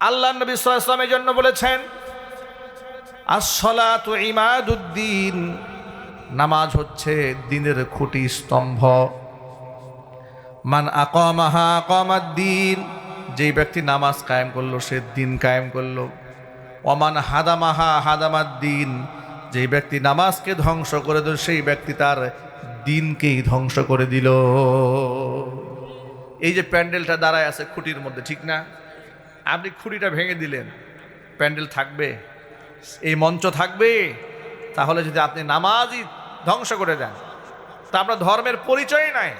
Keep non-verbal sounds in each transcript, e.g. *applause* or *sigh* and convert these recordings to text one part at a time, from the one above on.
আল্লাহ নবী সাল্লামের জন্য বলেছেন আসলাত ইমাদুদ্দিন নামাজ হচ্ছে দিনের খুঁটি স্তম্ভ। মান আকমাহা আকমাদ্দিন যেই ব্যক্তি নামাজ কায়েম করল, সে দিন কায়েম করল। অমান হাদামাহা হাদামাদ্দিন যেই ব্যক্তি নামাজকে ধ্বংস করে দিল, সেই ব্যক্তি তার দিনকেই ধ্বংস করে দিল। এই যে প্যান্ডেলটা দাঁড়ায় আছে খুঁটির মধ্যে, ঠিক না? আপনি খুঁটিটা ভেঙে দিলেন। প্যান্ডেল থাকবে। এই মঞ্চ থাকবে। তাহলে যদি আপনি নামাজই ধ্বংস করে দেন, তা আপনার ধর্মের পরিচয় নাই।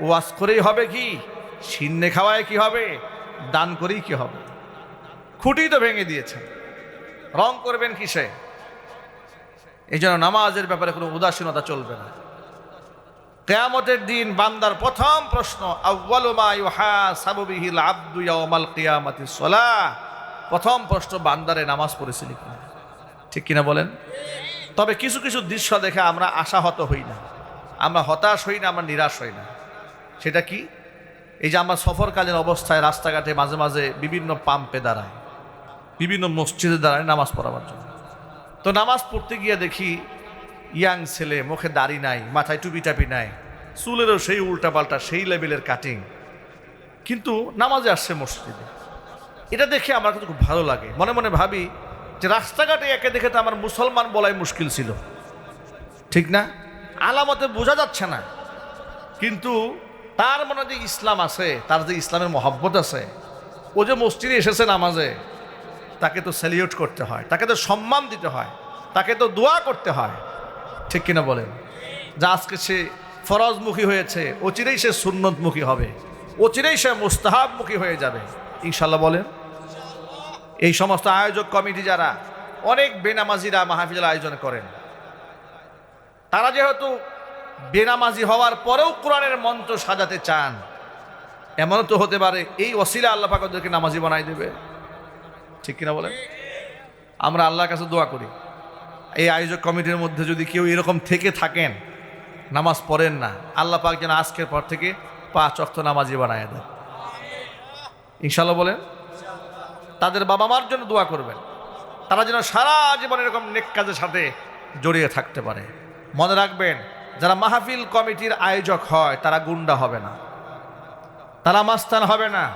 ওয়াজ করেই হবে কি? সিন্নে খাওয়ায় কি হবে? দান করেই কি হবে? খুঁটি তো ভেঙে দিয়েছেন। রং করবেন কিসে? এই জন্য নামাজের ব্যাপারে কোনো উদাসীনতা চলবে না। কেয়ামতের দিন বান্দার প্রথম প্রশ্ন প্রথম প্রশ্ন, বান্দারে নামাজ পড়েছিলি কিনা? ঠিক কিনা বলেন? তবে কিছু কিছু দৃশ্য দেখে আমরা আশাহত হই না। আমরা হতাশ হই না, আমরা নিরাশ হই না। সেটা কি? এই যে আমরা সফরকালীন অবস্থায় রাস্তাঘাটে মাঝে মাঝে বিভিন্ন পাম্পে দাঁড়ায় বিভিন্ন মসজিদে দাঁড়ায় নামাজ পড়াবার জন্য। তো নামাজ পড়তে গিয়ে দেখি, ইয়াং ছেলে, মুখে দাড়ি নাই, মাথায় টুপি টাপি নাই চুলেরও সেই উল্টাপাল্টা, সেই লেভেলের কাটিং কিন্তু নামাজে আসছে মসজিদে। এটা দেখে আমার কাছে খুব ভালো লাগে। মনে মনে ভাবি যে রাস্তাঘাটে একে দেখে তো আমার মুসলমান বলাই মুশকিল ছিল। ঠিক না? আলামতে বোঝা যাচ্ছে না। কিন্তু তার মনে যে ইসলাম আছে, তার যে ইসলামের মহব্বত আছে, ও যে মসজিদে এসেছে নামাজে, তাকে তো স্যালিউট করতে হয়, তাকে তো সম্মান দিতে হয়, তাকে তো দোয়া করতে হয়। ঠিক কিনা বলেন? যা আজকে সে ফরজমুখী হয়েছে, অচিরেই সে সুন্নতমুখী হবে, অচিরেই সে মুস্তাহাবমুখী হয়ে যাবে। ইনশাল্লাহ বলেন, এই সমস্ত আয়োজক কমিটি যারা, অনেক বেনামাজিরা মাহফিলের আয়োজন করেন। তারা যেহেতু বেনামাজি হওয়ার পরেও কোরআনের মন্ত্র সাজাতে চান, এমনও তো হতে পারে এই অসিলা আল্লাহ পাক ওদেরকে নামাজি বানাই দেবে। ঠিক কিনা বলেন? আমরা আল্লাহর কাছে দোয়া করি, এই আয়োজক কমিটির মধ্যে যদি কেউ এরকম থেকে থাকেন নামাজ পড়েন না। আল্লাহ পাক যেন আজকের পর থেকে পাঁচ অক্ত নামাজি বানায় দেন। ইনশাল্লাহ বলেন, তাদের বাবা মার জন্য দোয়া করবেন। তারা যেন সারা জীবন এরকম নেক কাজের সাথে জড়িয়ে থাকতে পারে। মনে রাখবেন, যারা মাহফিল কমিটির আয়োজক হয়, তারা গুন্ডা হবে না। তারা মাস্তান হবে না।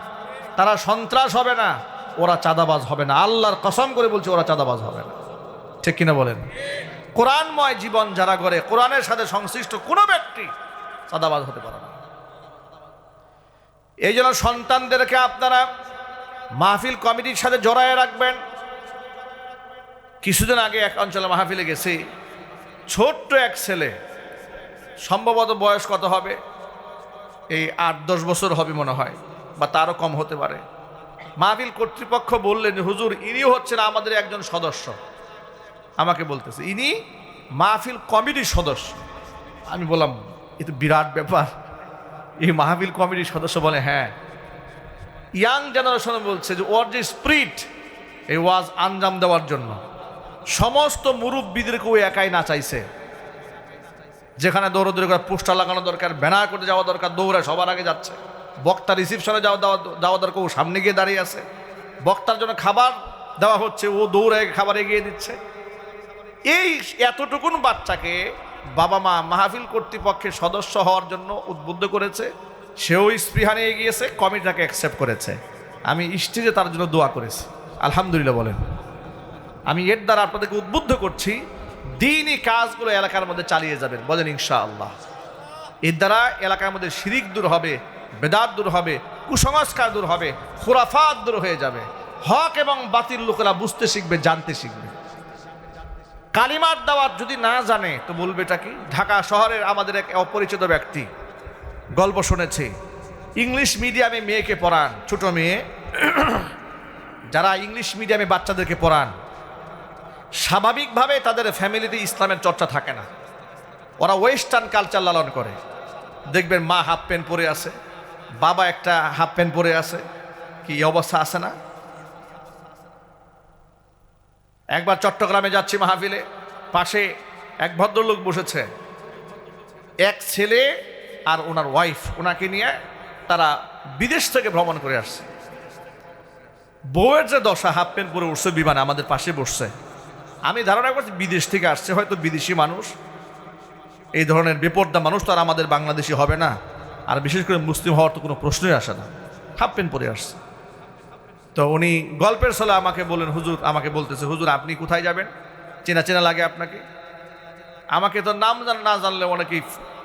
তারা সন্ত্রাস হবে না। ওরা চাঁদাবাজ হবে না। আল্লাহর কসম করে বলছে, ওরা চাঁদাবাজ হবে না। ঠিক কিনা বলেন? কোরআনময় জীবন যারা করে কোরআনের সাথে সংশ্লিষ্ট কোনো ব্যক্তি চাঁদাবাজ হতে পারে না। এই জন্য সন্তানদেরকে আপনারা মাহফিল কমিটির সাথে জড়ায় রাখবেন। কিছুদিন আগে এক অঞ্চলে মাহফিলে গেছি। ছোট্ট এক ছেলে, সম্ভবত বয়স কত হবে? এই আট, দশ বছর হবে মনে হয়, বা তারও কম হতে পারে। মাহফিল কর্তৃপক্ষ বললেন, হুজুর, ইনিও হচ্ছেন আমাদের একজন সদস্য। আমাকে বলতেছে, ইনি মাহফিল কমিটির সদস্য। আমি বললাম, এ তো বিরাট ব্যাপার। এই মাহফিল কমিটির সদস্য বলে হ্যাঁ। ইয়াং জেনারেশন বলছে যে, ওর যে স্প্রিট এই ওয়াজ আঞ্জাম দেওয়ার জন্য। সমস্ত মুরব্বীদেরকে ও একাই না চাইছে যেখানে দৌড়দৌড়ি করে পোস্টার লাগানো দরকার, ব্যানার করতে যাওয়া দরকার, দৌড়ে সবার আগে যাচ্ছে। বক্তা রিসিপশনে যাওয়া দেওয়া, যাওয়া দরকার, ও সামনে গিয়ে দাঁড়িয়ে আছে। বক্তার জন্য খাবার দেওয়া হচ্ছে, ও দৌড়ে খাবার এগিয়ে দিচ্ছে। এই এতটুকুন বাচ্চাকে বাবা মা মাহফিল কর্তৃপক্ষের সদস্য হওয়ার জন্য উদ্বুদ্ধ করেছে, সেও স্পৃহা নিয়ে গিয়েছে, কমিটিটাকে অ্যাকসেপ্ট করেছে। আমি স্টেজে তার জন্য দোয়া করেছি। আলহামদুলিল্লাহ বলেন। আমি এর দ্বারা আপনাদেরকে উদ্বুদ্ধ করছি, দিনই কাজগুলো এলাকার মধ্যে চালিয়ে যাবেন। বলেন ইনশা আল্লাহ এর দ্বারা এলাকার মধ্যে শিরিক দূর হবে, বেদাত দূর হবে, কুসংস্কার দূর হবে, খুরাফাত দূর হয়ে যাবে। হক এবং বাতিল লোকেরা বুঝতে শিখবে, জানতে শিখবে। কালিমার দাওয়াত যদি না জানে, তো বলবে এটা কি? ঢাকা শহরের আমাদের এক অপরিচিত ব্যক্তি। গল্প শুনেছি। ইংলিশ মিডিয়ামে মেয়েকে পড়ান। ছোট মেয়ে। যারা ইংলিশ মিডিয়ামে বাচ্চাদেরকে পড়ান, স্বাভাবিকভাবে তাদের ফ্যামিলিতে ইসলামের চর্চা থাকে না। ওরা ওয়েস্টার্ন কালচার লালন করে। দেখবেন মা হাফ প্যান্ট পরে আছে, বাবা একটা হাফ প্যান্ট পরে আছে, কি অবস্থা আছে না? একবার চট্টগ্রামে যাচ্ছি মাহফিলে, পাশে এক ভদ্রলোক বসেছে। এক ছেলে আর ওনার ওয়াইফ ওনাকে নিয়ে তারা বিদেশ থেকে ভ্রমণ করে আসছে। বউয়ের যে দশা হাফ প্যান্ট পরে উঠছে বিমানে, আমাদের পাশে বসছে। আমি ধারণা করছি বিদেশ থেকে আসছে, হয়তো বিদেশি মানুষ। এই ধরনের বেপর্দা মানুষ তো আর আমাদের বাংলাদেশি হবে না। আর বিশেষ করে মুসলিম হওয়ার তো কোনো প্রশ্নই আসে না। হাফ প্যান্ট পরে আসছে। তো উনি গল্পের ছলে আমাকে বললেন, হুজুর, আমাকে বলতেছে, হুজুর, আপনি কোথায় যাবেন? চেনা চেনা লাগে আপনাকে? আমাকে তো নাম না জানলে অনেকেই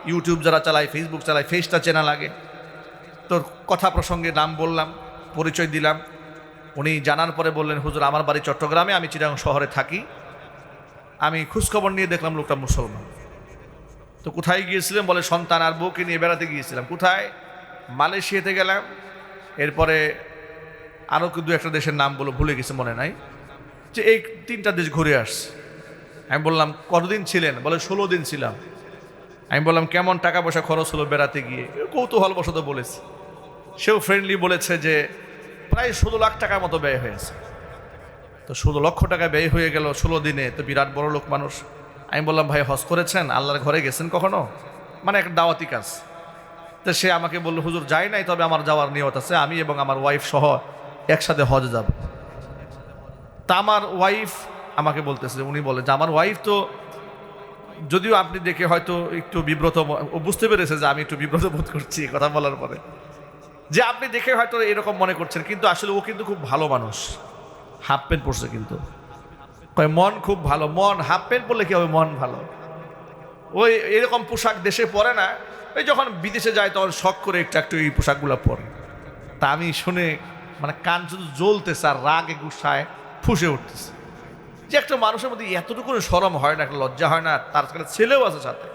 ইউটিউব যারা চালায় ফেসবুক চালায় ফেসটা চেনা লাগে। তোর কথা প্রসঙ্গে নাম বললাম, পরিচয় দিলাম। উনি জানার পরে বললেন, হুজুর, আমার বাড়ি চট্টগ্রামে, আমি চিরাং শহরে থাকি। আমি খোঁজখবর নিয়ে দেখলাম লোকটা মুসলমান। তো কোথায় গিয়েছিলাম বলে, সন্তান আর বউকে নিয়ে বেড়াতে গিয়েছিলাম। কোথায়? মালয়েশিয়াতে গেলাম। এরপরে আরও দু একটা দেশের নাম বলে ভুলে গেছে মনে নাই? যে এই তিনটা দেশ ঘুরে আসছে। আমি বললাম, কতদিন ছিলেন? বলে, ষোলো দিন ছিলাম। আমি বললাম, কেমন টাকা পয়সা খরচ হলো বেড়াতে গিয়ে? কৌতূহল বশত বলেছে। সেও ফ্রেন্ডলি বলেছে যে, প্রায় ষোলো লাখ টাকার মতো ব্যয় হয়েছে। তো ষোলো লক্ষ টাকা ব্যয় হয়ে গেল ষোলো দিনে, তো বিরাট বড় লোক মানুষ। আমি বললাম, ভাই, হজ করেছেন? আল্লাহর ঘরে গেছেন কখনো? মানে একটা দাওয়াতি কাজ। তো সে আমাকে বলল, হুজুর, যাই নাই, তবে আমার যাওয়ার নিয়ত আছে। আমি এবং আমার ওয়াইফ সহ একসাথে হজ যাব। তা আমার ওয়াইফ আমাকে বলতেছে, উনি বলে, যে আমার ওয়াইফ তো যদিও আপনি দেখে হয়তো একটু বিব্রত বুঝতে পেরেছে যে আমি একটু বিব্রত বোধ করছি কথা বলার পরে। যে আপনি দেখে হয়তো এরকম মনে করছেন, কিন্তু আসলে ও কিন্তু খুব ভালো মানুষ। হাফ প্যান্ট পরছে কিন্তু। কয়, মন খুব ভালো, মন, হাফ প্যান্ট পরলে কি হবে? মন ভালো। ওই এরকম পোশাক দেশে পরে না। ওই যখন বিদেশে যায় তখন শখ করে একটু একটু এই পোশাকগুলো পরে। তা আমি শুনে মানে কান শুধু জ্বলতেছে আর রাগে গুসায় ফুসে উঠতেছে। যে একটা মানুষের মধ্যে এতটুকু সরম হয় না, একটা লজ্জা হয় না, তার সাথে ছেলেও আছে সাথে।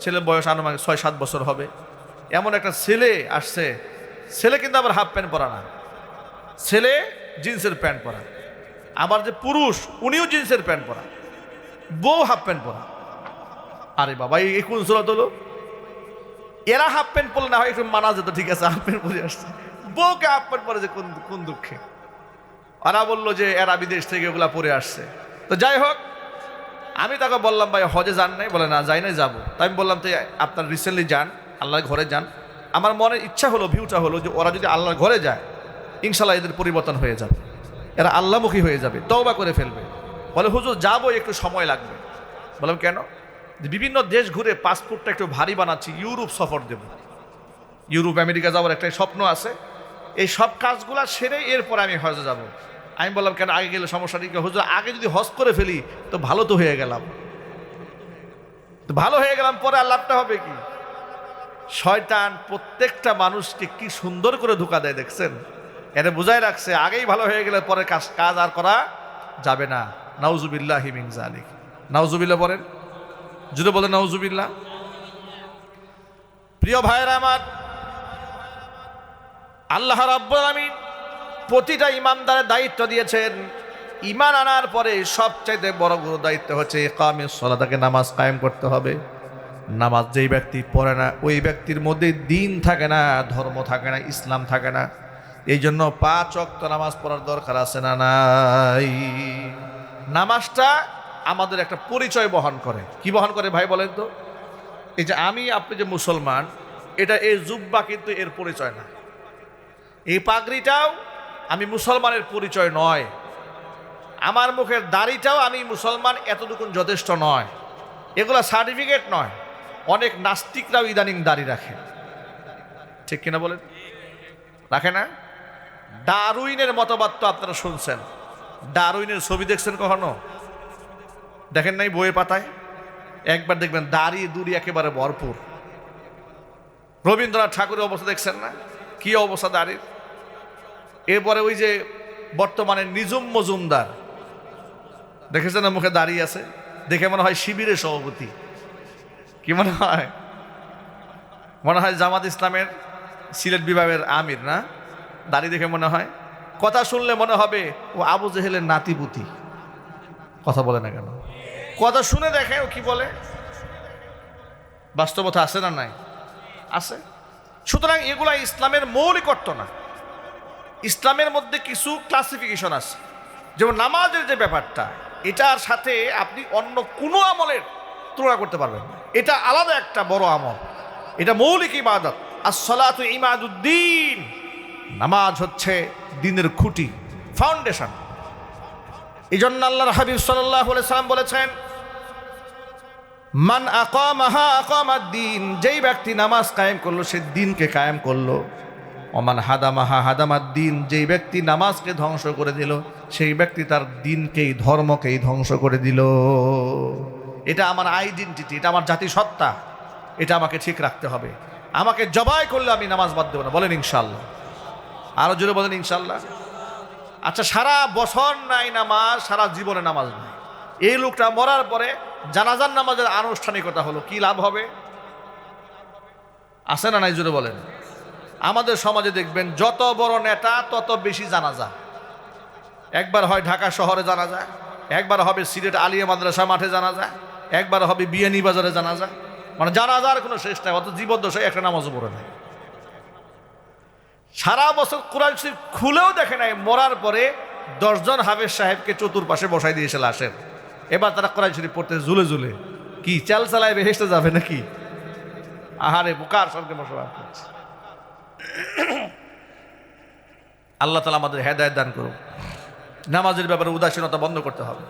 ছেলে বয়স আনুমানিক ছয়, সাত বছর হবে। এমন একটা ছেলে আসছে। ছেলে কিন্তু আবার হাফ প্যান্ট পরা না। ছেলে জিন্সের প্যান্ট পরা। আবার যে পুরুষ, উনিও জিন্সের প্যান্ট পরা। বউ হাফ প্যান্ট পরা। আরে বাবা, এই কোন সুরত হলো? এরা হাফ প্যান্ট পরলে না হয় একটু মানা যেত, ঠিক আছে হাফ প্যান্ট পরে আসছে। বউকে প্যান্ট পরে যে কোন কোন দুঃখে? ওরা বলল যে, এরা বিদেশ থেকে ওগুলা পরে আসছে। তো যাই হোক, আমি তাকে বললাম, ভাই, হজে যান নাই? বলে, না, যাই নাই, যাব। তাই আমি বললাম, তো, আপনার রিসেন্টলি যান, আল্লাহর ঘরে যান। আমার মনে ইচ্ছা হলো ভিউটা হলো যে, ওরা যদি আল্লাহর ঘরে যায় ইনশাল্লাহ এদের পরিবর্তন হয়ে যাবে। এরা আল্লাহমুখী হয়ে যাবে, তওবা করে ফেলবে। বলে, হুজুর, যাব, একটু সময় লাগবে। বললাম, কেন? বিভিন্ন দেশ ঘুরে পাসপোর্টটা একটু ভারী বানাচ্ছি, ইউরোপ সফর দেব। ইউরোপ, আমেরিকা যাওয়ার একটা স্বপ্ন আছে। এই সব কাজগুলো সেরে এরপর আমি হজে যাব। আমি বললাম, কেন, আগে গেলে সমস্যা নেই হুজুর, আগে যদি হজ করে ফেলি, তো ভালো তো হয়ে গেলাম। তো ভালো হয়ে গেলাম, পরে আর লাভটা হবে কি? শয়তান প্রত্যেকটা মানুষকে কি সুন্দর করে ধোকা দেয়, দেখছেন? এটা বোঝাই রাখছে, আগেই ভালো হয়ে গেলে পরে কাজ কাজ আর করা যাবে না। নাউজুবিল্লাহ হিমিং জালিক নাউজুবিল্লাহ বলেন। যদি বলেন, নাউজুবিল্লাহ। প্রিয় ভাইয়েরা আমার আল্লাহ রাব্বুল আলামিন প্রতিটা ইমানদারের দায়িত্ব দিয়েছেন। ইমান আনার পরে সবচাইতে বড় গুরু দায়িত্ব হচ্ছে কামে সলাতাকে নামাজ কায়েম করতে হবে। নামাজ যেই ব্যক্তি পড়ে না, ওই ব্যক্তির মধ্যে দিন থাকে না, ধর্ম থাকে না, ইসলাম থাকে না। এই জন্য পাঁচ অক্ত নামাজ পড়ার দরকার আছে না নাই? নামাজটা আমাদের একটা পরিচয় বহন করে। কি বহন করে ভাই বলেন তো? এই যে আমি, আপনি যে মুসলমান, এটা এই জুব্বা কিন্তু এর পরিচয় না। এই পাগড়িটাও আমি মুসলমানের পরিচয় নয়। আমার মুখের দাড়িটাও আমি মুসলমান এতটুকু যথেষ্ট নয়। এগুলো সার্টিফিকেট নয়। অনেক নাস্তিকরাও ইদানিং দাড়ি রাখে। ঠিক কিনা বলেন? রাখে না? ডারুইনের মতবাদ তো আপনারা শুনছেন। ডারুইনের ছবি দেখছেন কখনো? দেখেন নাই বইয়ে পাতায়? একবার দেখবেন দাড়ি দুড়ি একেবারে ভরপুর। রবীন্দ্রনাথ ঠাকুরের অবস্থা দেখছেন না? কি অবস্থা দাড়ির? এরপরে ওই যে বর্তমানে নিজুম মজুমদার, দেখেছেন না মুখে দাঁড়িয়ে আছে? দেখে মনে হয় শিবিরের সভাপতি। কি মনে হয়? মনে হয় জামাত ইসলামের সিলেট বিভাগের আমির, না? দাড়ি দেখে মনে হয়। কথা শুনলে মনে হবে, ও আবু জেহেলের নাতিপুতি। কথা বলে না কেন? কথা শুনে দেখে ও কি বলে? বাস্তবতা আছে না নাই? আছে। সুতরাং এগুলা ইসলামের মৌলিকত্ব না। ইসলামের মধ্যে কিছু ক্লাসিফিকেশন আছে। যেমন নামাজের যে ব্যাপারটা, এটার সাথে আপনি অন্য কোনো আমলের তুলনা করতে পারবেন এটা আলাদা একটা বড় আমল। এটা মৌলিক ইবাদত। আর সলাত ইমাদুদ্দিন। নামাজ হচ্ছে দিনের খুঁটি ফাউন্ডেশন এই জন্য আল্লাহর হাবিব সাল্লাম বলেছেন, মান আকামাহা আকামাদ দিন যেই ব্যক্তি নামাজ কায়েম করল, সে দিনকে কায়েম করল। অমান হাদামাহা দিন, যেই ব্যক্তি নামাজকে ধ্বংস করে দিল, সেই ব্যক্তি তার দিনকেই, ধর্মকেই ধ্বংস করে দিল। এটা আমার আইডেন্টিটি এটা আমার জাতিসত্তা, এটা আমাকে ঠিক রাখতে হবে। আমাকে জবাই করলে আমি নামাজ বাদ দেবো না। বলেন ইনশাল্লাহ আরও জোরে বলেন ইনশাল্লাহ আচ্ছা সারা বছর নাই নামাজ, সারা জীবনে নামাজ নাই। এই লোকটা মরার পরে জানাজার নামাজের আনুষ্ঠানিকতা হলো, কি লাভ হবে? আছে না নাই? জোরে বলেন। আমাদের সমাজে দেখবেন, যত বড় নেতা, তত বেশি জানাজা। একবার হয় ঢাকা শহরে জানাজা, একবার হবে সিলেট আলিয়া মাদ্রাসা মাঠে জানাজা, একবার হবে বিয়ানি বাজারে জানাজা। মানে জানাজার কোনো শেষ নাই অত জীবদ্দশায় একটা নামাজও পড়ে নাই। সারা বছর কোরআন শরীফ খুলেও দেখে নাই, মরার পরে দশজন হাফেজ সাহেবকে চতুর্পাশে বসাই দিয়েছে লাশের। এবার তারা কোরআন শরীফ পড়তে ঝুলে ঝুলে, কি চাল চালায় বেহেসতে যাবে নাকি? আহারে, বুকার সঙ্গে বসবাস করছে। *coughs* আল্লাহ তালা আমাদের হেদায়ত দান করুন। নামাজের ব্যাপারে উদাসীনতা বন্ধ করতে হবে।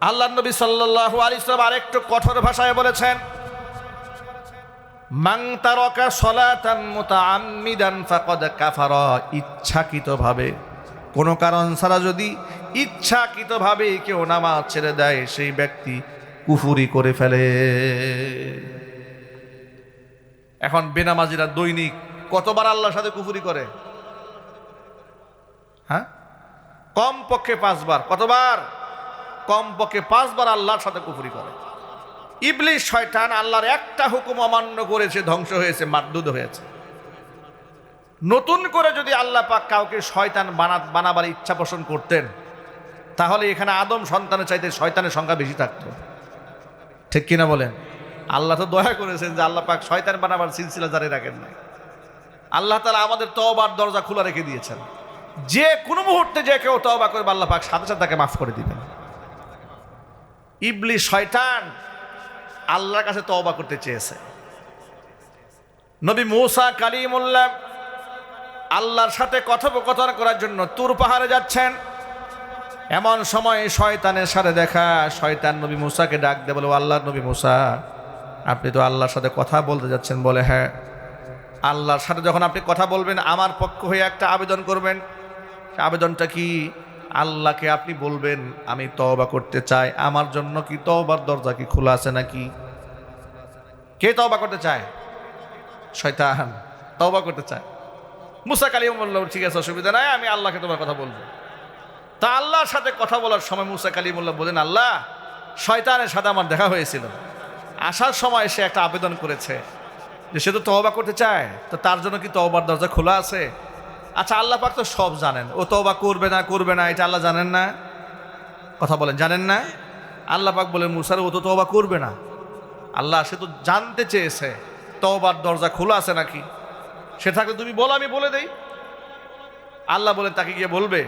আল্লাহ নবী সাল্লাহ আলী ইসলাম আরেকটু কঠোর ভাষায় বলেছেন মাং তারকা সলাতান মুতাআম্মিদান ফাকাদ কাফারা। ইচ্ছাকৃতভাবে, কোনো কারণ ছাড়া যদি ইচ্ছাকৃতভাবে কেউ নামাজ ছেড়ে দেয়, সেই ব্যক্তি কুফুরি করে ফেলে। এখন বেনামাজিরা দৈনিক কতবার আল্লাহর সাথে কুফুরি করে? হ্যাঁ? কম পক্ষে পাঁচবার। কতবার? কম পক্ষে পাঁচবার আল্লাহর সাথে কুফুরি করে। ইবলিশ শয়তান আল্লাহর একটা হুকুম অমান্য করেছে, ধ্বংস হয়েছে মারদুদ হয়েছে। নতুন করে যদি আল্লাহ পাক কাউকে শয়তান বানা, বানাবার ইচ্ছা পোষণ করতেন, তাহলে এখানে আদম সন্তানের চাইতে শয়তানের সংখ্যা বেশি থাকতো। ঠিক কিনা বলেন? আল্লাহ তো দয়া করেছেন যে আল্লাহ পাক শয়তান বানাবার সিলসিলা জারি রাখেন নাই। আল্লাহ তালা আমাদের তওবার দরজা খোলা রেখে দিয়েছেন। যে কোনো মুহূর্তে যে কেউ তওবা করবে, আল্লাহ পাক সাথে সাথে তাকে মাফ করে দিবেন। ইবলি শয়তান আল্লাহর কাছে তওবা করতে চেয়েছে। নবী মূসা কালিমুল্লাহ আল্লাহর সাথে কথোপকথন করার জন্য তুর পাহাড়ে যাচ্ছেন। এমন সময় শয়তানের সাথে দেখা, শয়তান নবী মুসাকে ডাক দে বলে আল্লাহ নবী মুসা, আপনি তো আল্লাহর সাথে কথা বলতে যাচ্ছেন। বলে হ্যাঁ। আল্লাহর সাথে যখন আপনি কথা বলবেন, আমার পক্ষ হয়ে একটা আবেদন করবেন। আবেদনটা কি? আল্লাহকে আপনি বলবেন, আমি তওবা করতে চাই। আমার জন্য কি তওবার দরজা কি খোলা আছে নাকি? কে তওবা করতে চায়? শয়তান। তওবা করতে চায়। মুসা কালিম বলল, ঠিক আছে, অসুবিধা নাই, আমি আল্লাহকে তোমার কথা বলব। তা আল্লাহর সাথে কথা বলার সময় মুসা কালিমুল্লাহ বলেন আল্লাহ, শয়তানের সাথে আমার দেখা হয়েছিল। আসার সময় সে একটা আবেদন করেছে। যে সে তো তহবা করতে চায়, তো তার জন্য কি তহবার দরজা খোলা আছে? আচ্ছা আল্লাহ পাক তো সব জানেন। ও তওবা করবে না করবে না, এটা আল্লাহ জানেন না? কথা বলেন, জানেন না? আল্লাহ পাক বলেন মুসার ও তো তহবা করবে না। আল্লাহ, সে তো জানতে চেয়েছে তহবার দরজা খোলা আছে নাকি? সে থাকলে তুমি বলো, আমি বলে দেই। আল্লাহ বলেন তাকে গিয়ে বলবে,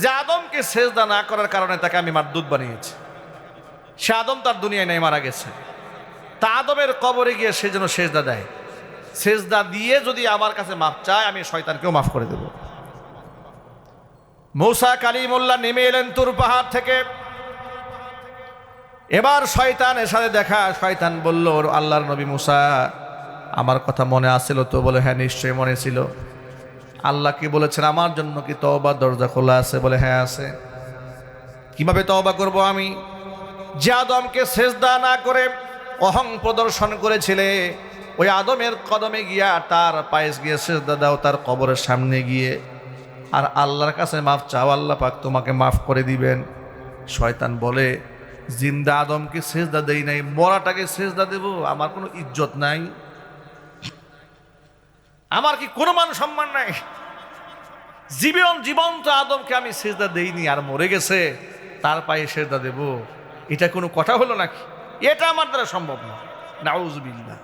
যে আদমকে সেজদা না করার কারণে তাকে আমি মারদুদ বানিয়েছি। সে আদম তার দুনিয়ায় নেই, মারা গেছে। তা আদমের কবরে গিয়ে সে যেন সেজদা দেয়। সেজদা দিয়ে যদি আমার কাছে মাফ চায়, আমি শয়তানকেও মাফ করে দেব। মৌসা কালিমুল্লাহ নেমে এলেন তুর পাহাড় থেকে। এবার শয়তানের সাথে দেখা, শয়তান বলল, "ওর আল্লাহর নবী মুসা, আমার কথা মনে আসছিল তো? বলে হ্যাঁ নিশ্চয়ই মনে ছিল। আল্লাহ কি বলেছেন? আমার জন্য কি তওবা দরজা খোলা আছে? বলে হ্যাঁ আছে। কীভাবে তওবা করব আমি? যে আদমকে সেজদা না করে অহং প্রদর্শন করেছিলে। ওই আদমের কদমে গিয়া তার পায়েস গিয়ে সেজদা দাও, তার কবরের সামনে গিয়ে। আর আল্লাহর কাছে মাফ চাও, আল্লাহ পাক তোমাকে মাফ করে দিবেন। শয়তান বলে, জিন্দা আদমকে সেজদা দেই নাই, মরাটাকে সেজদা দেব, আমার কোনো ইজ্জত নাই। আমার কি কোনো মান সম্মান নাই? জীবন, জীবন্ত আদমকে আমি সেজদা দেইনি, আর মরে গেছে, তার পায়ে সেজদা দেব। এটা কোনো কথা হলো নাকি? এটা আমার দ্বারা সম্ভব না নাউজবিল্লা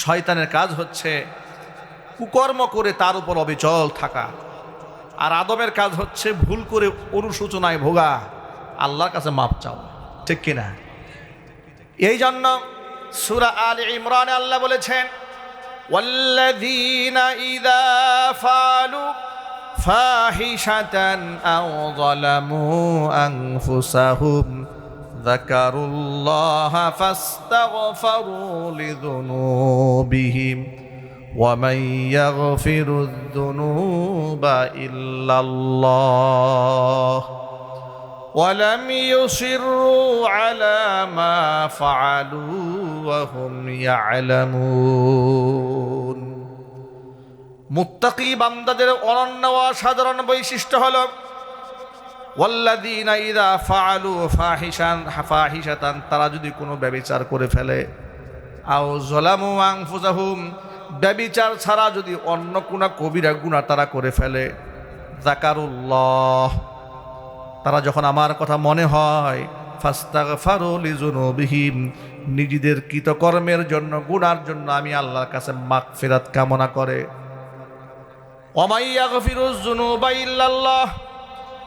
শয়তানের কাজ হচ্ছে কুকর্ম করে তার উপর অবিচল থাকা আর আদমের কাজ হচ্ছে ভুল করে অনুসূচনায় ভোগা আল্লাহর কাছে মাপ চাও ঠিক কিনা এই জন্য সুরা আল ইমরান আল্লাহ বলেছেন والذين إذا فعلوا فاحشة أو ظلموا أنفسهم ذكروا الله فاستغفروا لذنوبهم ومن يغفر الذنوب إلا الله ولم يصروا على ما فعلوا وهم يعلمون মুত্তাকি বান্দাদের অনন্য ও সাধারণ বৈশিষ্ট্য হল ওয়াল্লাযীনা ইযা ফাআলু ফাহিশান, ফাহিশাতান, তারা যদি কোনো ব্যভিচার করে ফেলে, আও জলামু আনফুসাহুম ব্যভিচার ছাড়া যদি অন্য কোনো কবিরা গুনাহ তারা করে ফেলে জাকারুল্লাহ তারা যখন আমার কথা মনে হয়, ফাস্তাগফারু লিজুনুবিহিম নিজেদের কৃতকর্মের জন্য গুণার জন্য আমি আল্লাহর কাছে মাগফিরাত কামনা করে। ইল্লাল্লাহ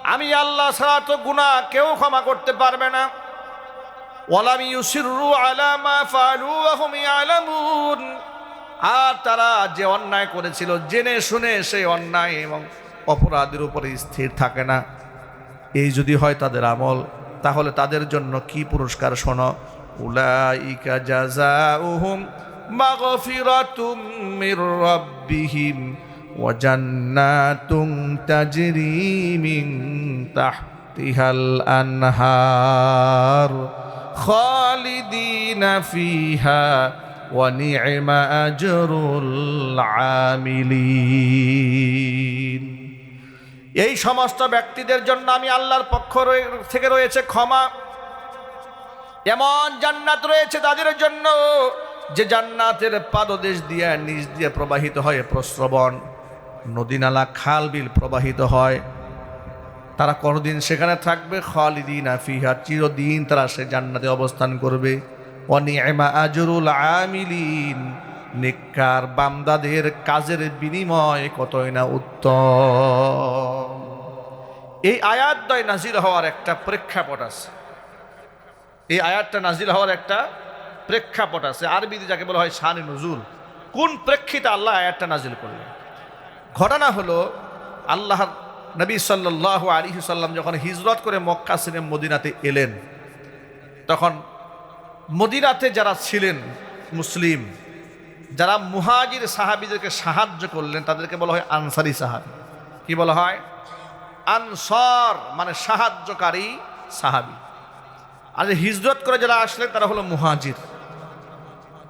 আমি আল্লাহ ছাড়া তো গুণা কেউ ক্ষমা করতে পারবে না। ওয়ালাম ইউসিরু আলা মা ফালু ওয়া হুম ইয়ালামুন। আর তারা যে অন্যায় করেছিল, জেনে শুনে সেই অন্যায় এবং অপরাধের উপরে স্থির থাকে না। এই যদি হয় তাদের আমল, তাহলে তাদের জন্য কি পুরস্কার শোনো? উলাইকা وجنات تجري من تحتها الأنهار خالدين فيها ونعم أجر العاملين এই সমস্ত ব্যক্তিদের জন্য আমি আল্লাহর পক্ষ রয়ে- থেকে রয়েছে ক্ষমা এমন জান্নাত রয়েছে তাদের জন্য যে জান্নাতের পাদদেশ দিয়ে নিচ দিয়ে প্রবাহিত হয় প্রস্রবণ নদী নালা খাল বিল প্রবাহিত হয়। তারা কোনোদিন সেখানে থাকবে, খালিদিন আফিহা চিরদিন তারা সে জান্নাতে অবস্থান করবে। অনিয়মা আজরুল আমিলিন নিকার বামদাদের কাজের বিনিময় কতই না উত্তম। এই আয়াতদ্বয় নাজির হওয়ার একটা প্রেক্ষাপট আছে। এই আয়াতটা নাজিল হওয়ার একটা প্রেক্ষাপট আছে। আরবিতে যাকে বলা হয় শানি নজুল কোন প্রেক্ষিতে আল্লাহ আয়াতটা নাজিল করলেন? ঘটনা হলো, আল্লাহর নবী সাল্লাহ আলী সাল্লাম যখন হিজরত করে মক্কা সিনেম মদিনাতে এলেন। তখন মদিনাতে যারা ছিলেন মুসলিম, যারা মুহাজির সাহাবিদেরকে সাহায্য করলেন, তাদেরকে বলা হয় আনসারি সাহাবি। কি বলা হয়? আনসর মানে সাহায্যকারী সাহাবি। আর হিজরত করে যারা আসলেন, তারা হলো মুহাজির।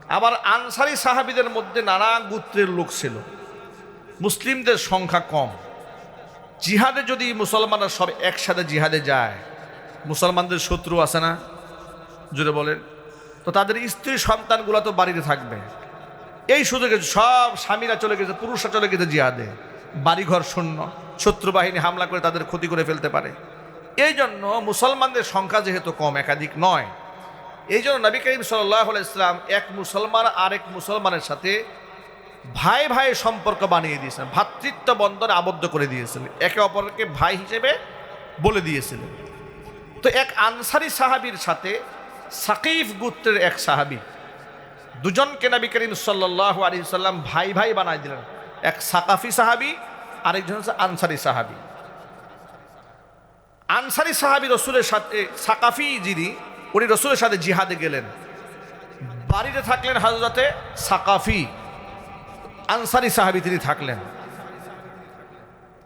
আবার আনসারি সাহাবিদের মধ্যে নানা গোত্রের লোক ছিল। মুসলিমদের সংখ্যা কম। জিহাদে যদি মুসলমানরা সব একসাথে জিহাদে যায়, মুসলমানদের শত্রু আছে না? জুড়ে বলেন। তো তাদের স্ত্রী সন্তানগুলো তো বাড়িতে থাকবে। এই সুযোগে সব স্বামীরা চলে গেছে, পুরুষরা চলে গেছে জিহাদে। বাড়িঘর শূন্য শত্রু বাহিনী হামলা করে তাদের ক্ষতি করে ফেলতে পারে। এই জন্য মুসলমানদের সংখ্যা যেহেতু কম, একাধিক নয়। এই জন্য নবী করিম সাল্লাহ ইসলাম এক মুসলমান আরেক মুসলমানের সাথে ভাই ভাই সম্পর্ক বানিয়ে দিয়েছেন ভ্রাতৃত্ব বন্ধনে আবদ্ধ করে দিয়েছিলেন, একে অপরকে ভাই হিসেবে বলে দিয়েছিলেন। তো এক আনসারি সাহাবির সাথে সাকিফ গুত্রের এক সাহাবি, দুজনকে নবী করিম সাল্লাহ আলী সাল্লাম ভাই ভাই বানাই দিলেন। এক সাকাফি সাহাবি, আরেকজন হচ্ছে আনসারি সাহাবি। আনসারি সাহাবি রসুলের সাথে, সাকাফি যিনি, উনি রসুলের সাথে জিহাদে গেলেন। বাড়িতে থাকলেন হাজরতে সাকাফি। আনসারি সাহাবি তিনি থাকলেন।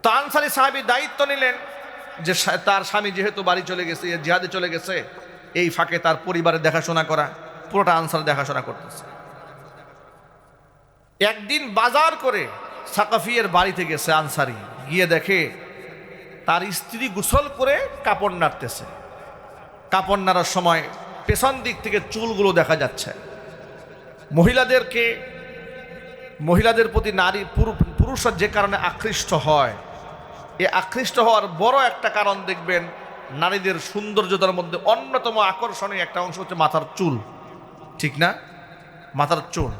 তো আনসারি সাহাবি দায়িত্ব নিলেন যে তার স্বামী যেহেতু বাড়ি চলে গেছে জিহাদে চলে গেছে, এই ফাঁকে তার পরিবারের দেখাশোনা করা, পুরোটা আনসার দেখাশোনা করতেছে। একদিন বাজার করে সাকাফিয়ের বাড়িতে গেছে আনসারি, গিয়ে দেখে তার স্ত্রী গোসল করে কাপড় নাড়তেছে। কাপড় নাড়ার সময় পেছন দিক থেকে চুলগুলো দেখা যাচ্ছে। মহিলাদেরকে মহিলাদের প্রতি নারী পুরু- পুরুষরা যে কারণে আকৃষ্ট হয় এ আকৃষ্ট হওয়ার বড় একটা কারণ দেখবেন, নারীদের সৌন্দর্যতার মধ্যে অন্যতম আকর্ষণীয় একটা অংশ হচ্ছে মাথার চুল। ঠিক না? মাথার চুল।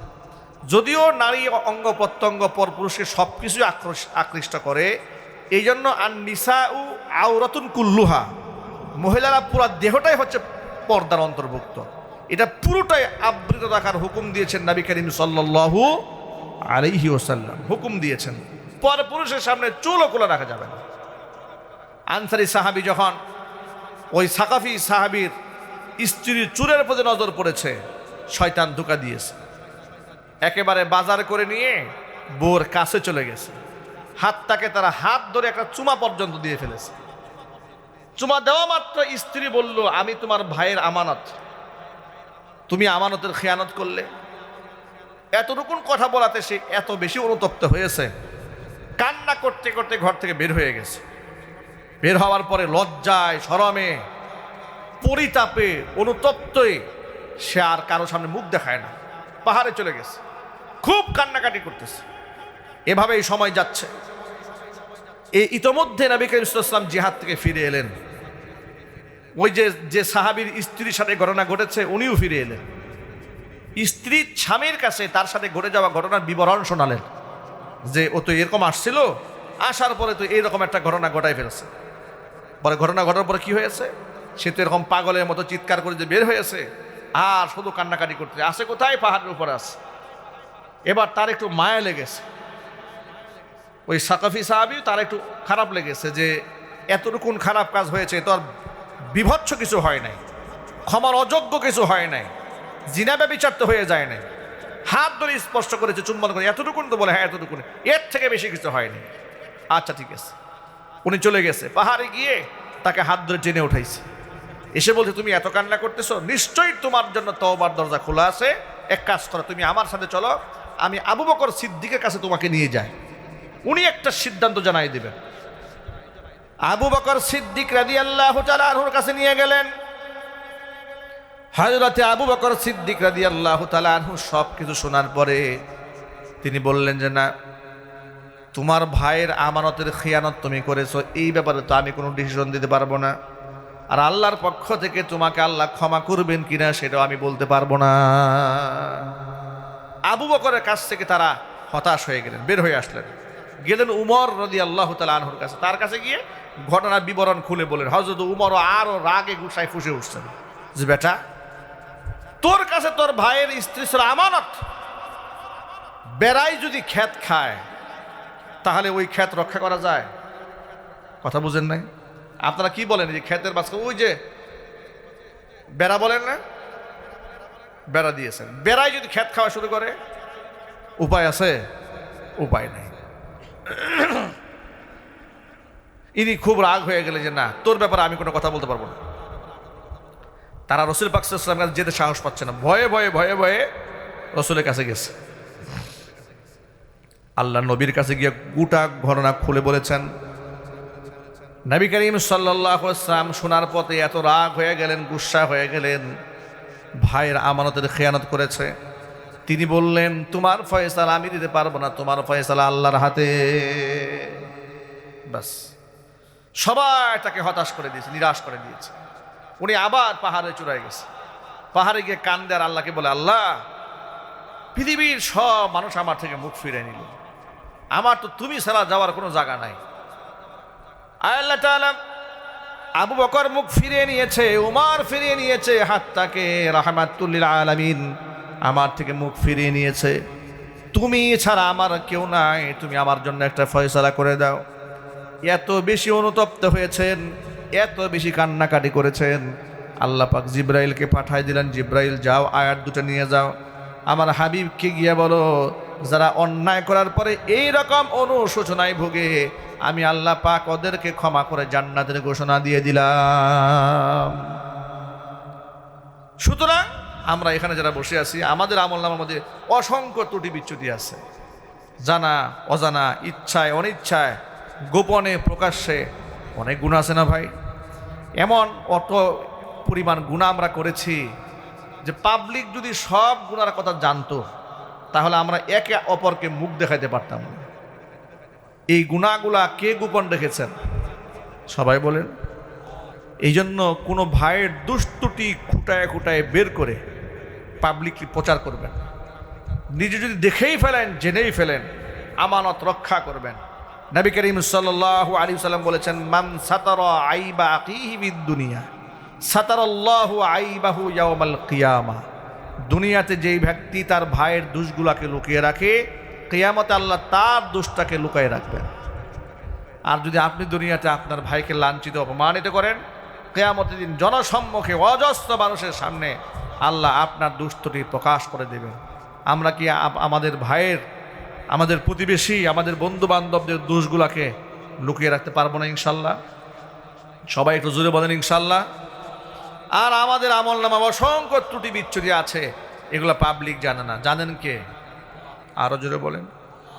যদিও নারী অঙ্গ প্রত্যঙ্গ, পর পুরুষকে সব কিছুই আকৃষ্ট করে এই জন্য আর নিসা উ আওরাতুন কুল্লুহা। মহিলারা পুরা দেহটাই হচ্ছে পর্দার অন্তর্ভুক্ত। এটা পুরোটাই আবৃত রাখার হুকুম দিয়েছেন নবী করিম সাল্লাল্লাহু আলাইহি ওসাল্লাম হুকুম দিয়েছেন, পর পুরুষের সামনে চুলও খুলে রাখা যাবে না। আনসারি সাহাবি যখন ওই সাকাফি সাহাবির স্ত্রীর চুলের প্রতি নজর পড়েছে, শয়তান ধোকা দিয়েছে। একেবারে বাজার করে নিয়ে বোর কাছে চলে গেছে। হাতটাকে তারা হাত ধরে একটা চুমা পর্যন্ত দিয়ে ফেলেছে। চুমা দেওয়া মাত্র স্ত্রী বলল, আমি তোমার ভাইয়ের আমানত। তুমি আমানতের খেয়ানত করলে? এতটুকুন কথা বলাতে সে এত বেশি অনুতপ্ত হয়েছে। কান্না করতে করতে ঘর থেকে বের হয়ে গেছে। বের হওয়ার পরে লজ্জায় শরমে পরিতাপে, অনুতপ্তই সে আর কারও সামনে মুখ দেখায় না। পাহাড়ে চলে গেছে। খুব কান্নাকাটি করতেছে। এভাবেই সময় যাচ্ছে। এই ইতোমধ্যে নবী করিম জিহাদ থেকে ফিরে এলেন। ওই যে যে সাহাবীর স্ত্রীর সাথে ঘটনা ঘটেছে, উনিও ফিরে এলেন। স্ত্রী স্বামীর কাছে তার সাথে ঘটে যাওয়া ঘটনার বিবরণ শোনালেন যে, ও তো এরকম আসছিল, আসার পরে তো এইরকম একটা ঘটনা ঘটাই ফেলেছে। পরে ঘটনা ঘটার পরে কি হয়েছে? সে তো এরকম পাগলের মতো চিৎকার করে যে বের হয়েছে, আর শুধু কান্নাকাটি করতে। আসে কোথায়? পাহাড়ের উপরে আছে এবার তার একটু মায়া লেগেছে। ওই সাকাফি সাহাবি তার একটু খারাপ লেগেছে যে, এতটুকুন খারাপ কাজ হয়েছে তো আর বিভৎস কিছু হয় নাই। ক্ষমার অযোগ্য কিছু হয় নাই। জিনাবে বিচার তো হয়ে যায় নাই। হাত ধরে স্পষ্ট করেছে, চুম্বন করে, এতটুকুন তো বলে হ্যাঁ এতটুকুন। এর থেকে বেশি কিছু হয়নি। আচ্ছা ঠিক আছে। উনি চলে গেছে। পাহাড়ে গিয়ে তাকে হাত ধরে টেনে উঠাইছে। এসে বলছে, তুমি এত কান্না করতেছো? নিশ্চয়ই তোমার জন্য তওবার দরজা খোলা আছে। এক কাজ করো, তুমি আমার সাথে চলো। আমি আবু বকর সিদ্দিকের কাছে তোমাকে নিয়ে যাই। উনি একটা সিদ্ধান্ত জানাই দেবেন। আবু বকর সিদ্দিক রাজি আল্লাহ কাছে নিয়ে গেলেন। হজরতে আবু বকর সিদ্দিক রাজি আল্লাহ তালাহু সব কিছু শোনার পরে তিনি বললেন যে, না, তোমার ভাইয়ের আমানতের খেয়ানত তুমি করেছ, এই ব্যাপারে তো আমি কোনো ডিসিশন দিতে পারব না। আর আল্লাহর পক্ষ থেকে তোমাকে আল্লাহ ক্ষমা করবেন কিনা সেটাও আমি বলতে পারব না। আবু বকরের কাছ থেকে তারা হতাশ হয়ে গেলেন, বের হয়ে আসলেন। গেলেন উমর রদি আল্লাহ তালা আনহুর কাছে। তার কাছে গিয়ে ঘটনার বিবরণ খুলে বলেন হজরত উমর আরও রাগে গুসায় ফুসে উঠছেন। যে, বেটা তোর কাছে তোর ভাইয়ের স্ত্রী ছিল আমানত। বেড়াই যদি ক্ষেত খায়, তাহলে ওই ক্ষেত রক্ষা করা যায়। কথা বুঝেন নাই? আপনারা কি বলেন যে ক্ষেতের বাসকে ওই যে বেড়া বলেন না? বেড়া দিয়েছেন। বেড়াই যদি ক্ষেত খাওয়া শুরু করে, উপায় আছে? উপায় নেই। ইনি খুব রাগ হয়ে গেলে যে না, তোর ব্যাপারে আমি কোনো কথা বলতে পারব না। তারা রসুল পাকসালামের কাছে যেতে সাহস পাচ্ছে না। ভয়ে ভয়ে ভয়ে ভয়ে রসুলের কাছে গেছে। আল্লাহ নবীর কাছে গিয়ে গোটা ঘটনা খুলে বলেছেন। নবী করিম সাল্লাম শোনার পথে এত রাগ হয়ে গেলেন, গুসা হয়ে গেলেন, ভাইয়ের আমানতের খেয়ানত করেছে। তিনি বললেন, তোমার ফয়সালা আমি দিতে পারব না, তোমার ফয়সালা আল্লাহর হাতে। বাস সবাই তাকে হতাশ করে দিয়েছে, নিরাশ করে দিয়েছে। উনি আবার পাহাড়ে চূড়ায় গেছে। পাহাড়ে গিয়ে কান্দে আর আল্লাহকে বলে, আল্লাহ, পৃথিবীর সব মানুষ আমার থেকে মুখ ফিরে নিল। আমার তো তুমি ছাড়া যাওয়ার কোনো জায়গা নাই। আল্লাহ তাআলা, আবু বকর মুখ ফিরিয়ে নিয়েছে, উমার ফিরিয়ে নিয়েছে হাতটাকে রাহমাতুল্লিল আলামিন আমার থেকে মুখ ফিরিয়ে নিয়েছে। তুমি ছাড়া আমার কেউ নাই, তুমি আমার জন্য একটা ফয়সালা করে দাও। এত বেশি অনুতপ্ত হয়েছেন। এত বেশি কান্নাকাটি করেছেন। আল্লাহ পাক জিব্রাইলকে পাঠাই দিলেন, জিব্রাইল, যাও, আয়াত দুটো নিয়ে যাও। আমার হাবিবকে গিয়ে বলো, যারা অন্যায় করার পরে এই রকম অনুশোচনায় ভোগে, আমি আল্লাহ পাক ওদেরকে ক্ষমা করে জান্নাতের ঘোষণা দিয়ে দিলাম। সুতরাং আমরা এখানে যারা বসে আছি, আমাদের আমল নামার মধ্যে অসংখ্য ত্রুটি বিচ্যুতি আছে। জানা, অজানা, ইচ্ছায়, অনিচ্ছায়, গোপনে, প্রকাশ্যে অনেক গুণ আছে না ভাই? এমন অত পরিমাণ গুণা আমরা করেছি যে পাবলিক যদি সব গুণার কথা জানতো, তাহলে আমরা একে অপরকে মুখ দেখাইতে পারতাম না। এই গুণাগুলা কে গোপন রেখেছেন? সবাই বলেন। এই জন্য কোনো ভাইয়ের দুষ্টুটি খুঁটায় খুঁটায় বের করে পাবলিকলি প্রচার করবেন। নিজে যদি দেখেই ফেলেন, জেনেই ফেলেন, আমানত রক্ষা করবেন। নবী করিম সাল্লাহ আলী সাল্লাম বলেছেন, মান সাতার আইবা আকিহিবিদ দুনিয়া, সাতারাল্লাহু আইবাহু ইয়াউমাল কিয়ামা। দুনিয়াতে যেই ব্যক্তি তার ভাইয়ের দুষগুলাকে লুকিয়ে রাখে, কেয়ামতে আল্লাহ তার দোষটাকে লুকায় রাখবেন। আর যদি আপনি দুনিয়াতে আপনার ভাইকে লাঞ্ছিত, অপমানিত করেন, কেয়ামতের দিন জনসম্মুখে অজস্র মানুষের সামনে আল্লাহ আপনার দুষ্টটি প্রকাশ করে দেবেন। আমরা কি আমাদের ভাইয়ের আমাদের প্রতিবেশী, আমাদের বন্ধু বান্ধবদের দোষগুলাকে লুকিয়ে রাখতে পারব না ইনশাল্লাহ। সবাই একটু জোরে বলেন ইনশাল্লাহ। আর আমাদের আমল নামা অসংখ্য ত্রুটি বিচ্ছুটি আছে, এগুলো পাবলিক জানে না। জানেন কে? আরও জোরে বলেন।